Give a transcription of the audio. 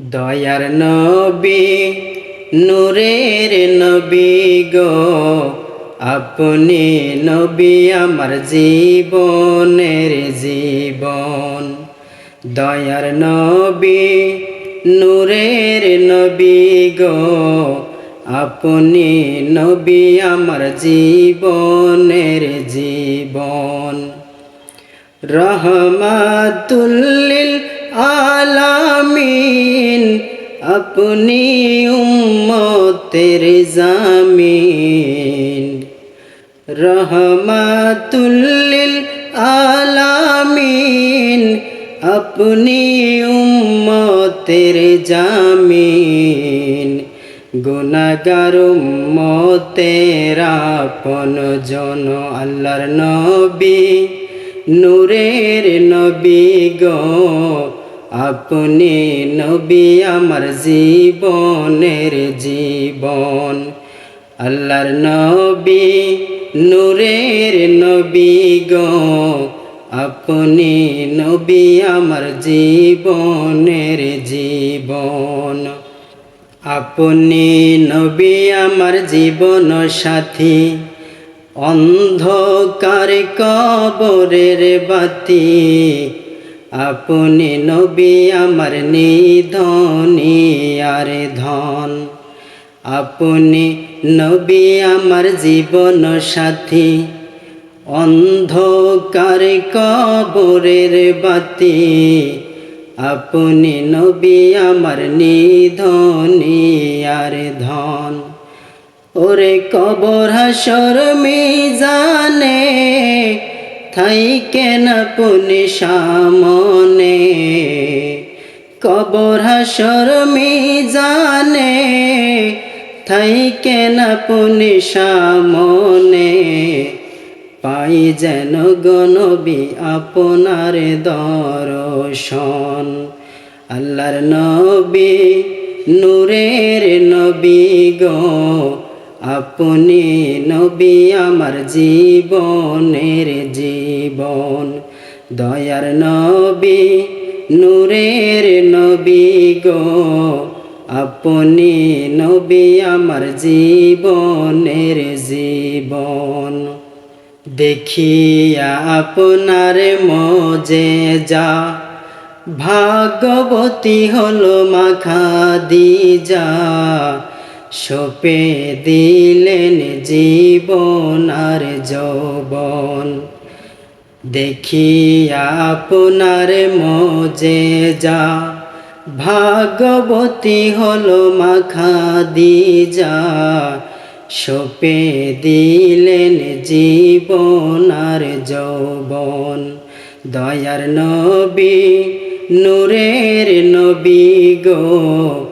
দয়ার নবী, নূরের নবী গো। আপনি নবী আমার জীবনের জীবন। দয়ার নবী, নূরের নবী গো। আপনি নবী আমার জীবনের জীবন। রহমাতুল্লিল আলামিন আপনি উম্মতের জামিন। রহমাতুল্লিল আলামিন, আপনি উম্মতের জামিন। গুনাগার উম্মতের আপন জন আল্লাহর নবী, নূরের নবী গো। আপনি নবী আমার জীবনের জীবন আল্লাহর নবী নূরের নবী গো আপনি নবী আমার জীবনের জীবন আপনি নবী আমার জীবন সাথী অন্ধকার কবরের বাতি আপনি নবী আমার নিধনী আর ধন। আপনি নবী আমার জীবন সাথী। অন্ধকার কবরের বাতি। আপনি নবী আমার নিধনী আর ধন। ওরে কবর হাসর জানে থাই কেন পুনি সামনে? কবর হাসর থাই কেন পুনি সামনে? পাই যেন গনবি আপনার দর্শন। আল্লাহর নবী, নূরের নবী গো আপনি নবী আমার জীবনের জীবন দয়ার নবী নূরের নবী গো আপনি নবী আমার জীবনের জীবন দেখিয়া আপনার মজে যা ভাগবতী হলো মাখা দি যা সপে দিলেন জীবন আর যৌবন। দেখিয়া আপনার মজে যা, ভাগবতী হলো মাখা দি যা সপে দিলেন জীবন আর যৌবন, দয়ার নবী, নূরের নবী গো।